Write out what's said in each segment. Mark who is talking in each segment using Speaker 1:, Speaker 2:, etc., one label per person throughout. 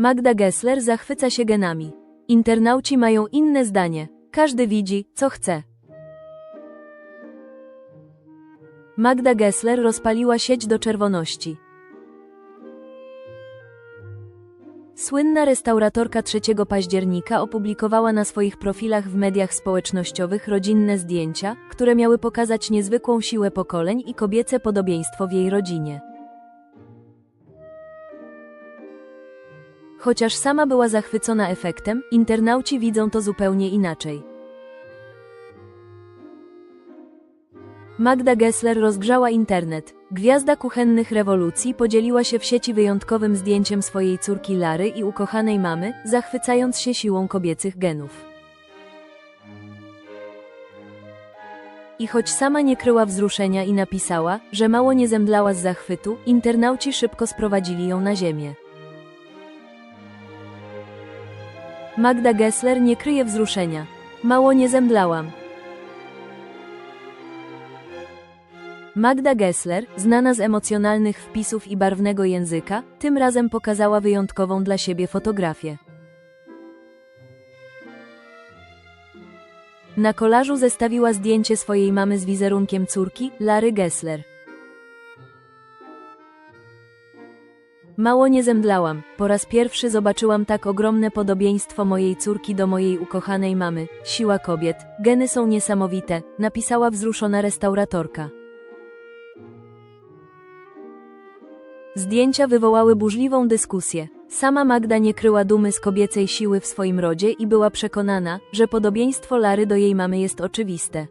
Speaker 1: Magda Gessler zachwyca się genami. Internauci mają inne zdanie. Każdy widzi, co chce. Magda Gessler rozpaliła sieć do czerwoności. Słynna restauratorka 3 października opublikowała na swoich profilach w mediach społecznościowych rodzinne zdjęcia, które miały pokazać niezwykłą siłę pokoleń i kobiece podobieństwo w jej rodzinie. Chociaż sama była zachwycona efektem, internauci widzą to zupełnie inaczej. Magda Gessler rozgrzała internet. Gwiazda kuchennych rewolucji podzieliła się w sieci wyjątkowym zdjęciem swojej córki Lary i ukochanej mamy, zachwycając się siłą kobiecych genów. I choć sama nie kryła wzruszenia i napisała, że mało nie zemdlała z zachwytu, internauci szybko sprowadzili ją na ziemię. Magda Gessler nie kryje wzruszenia. Mało nie zemdlałam. Magda Gessler, znana z emocjonalnych wpisów i barwnego języka, tym razem pokazała wyjątkową dla siebie fotografię. Na kolażu zestawiła zdjęcie swojej mamy z wizerunkiem córki, Lary Gessler. Mało nie zemdlałam, po raz pierwszy zobaczyłam tak ogromne podobieństwo mojej córki do mojej ukochanej mamy. Siła kobiet, geny są niesamowite, napisała wzruszona restauratorka. Zdjęcia wywołały burzliwą dyskusję. Sama Magda nie kryła dumy z kobiecej siły w swoim rodzie i była przekonana, że podobieństwo Lary do jej mamy jest oczywiste.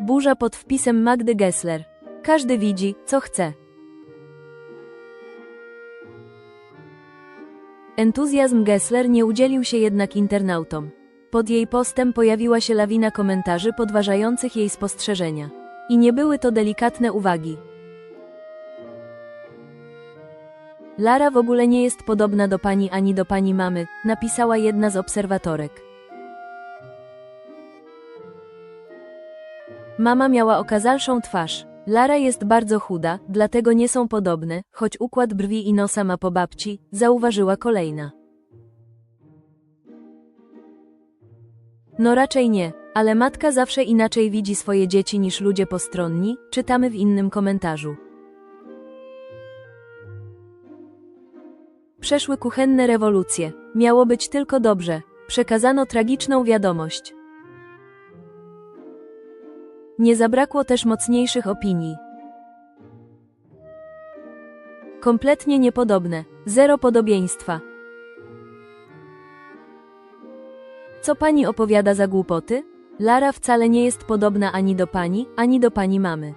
Speaker 1: Burza pod wpisem Magdy Gessler. Każdy widzi, co chce. Entuzjazm Gessler nie udzielił się jednak internautom. Pod jej postem pojawiła się lawina komentarzy podważających jej spostrzeżenia. I nie były to delikatne uwagi. Lara w ogóle nie jest podobna do pani ani do pani mamy, napisała jedna z obserwatorek. Mama miała okazalszą twarz. Lara jest bardzo chuda, dlatego nie są podobne, choć układ brwi i nosa ma po babci, zauważyła kolejna. No raczej nie, ale matka zawsze inaczej widzi swoje dzieci niż ludzie postronni, czytamy w innym komentarzu. Przeszły kuchenne rewolucje. Miało być tylko dobrze. Przekazano tragiczną wiadomość. Nie zabrakło też mocniejszych opinii. Kompletnie niepodobne. Zero podobieństwa. Co pani opowiada za głupoty? Lara wcale nie jest podobna ani do pani, ani do pani mamy.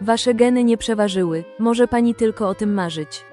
Speaker 1: Wasze geny nie przeważyły, może pani tylko o tym marzyć.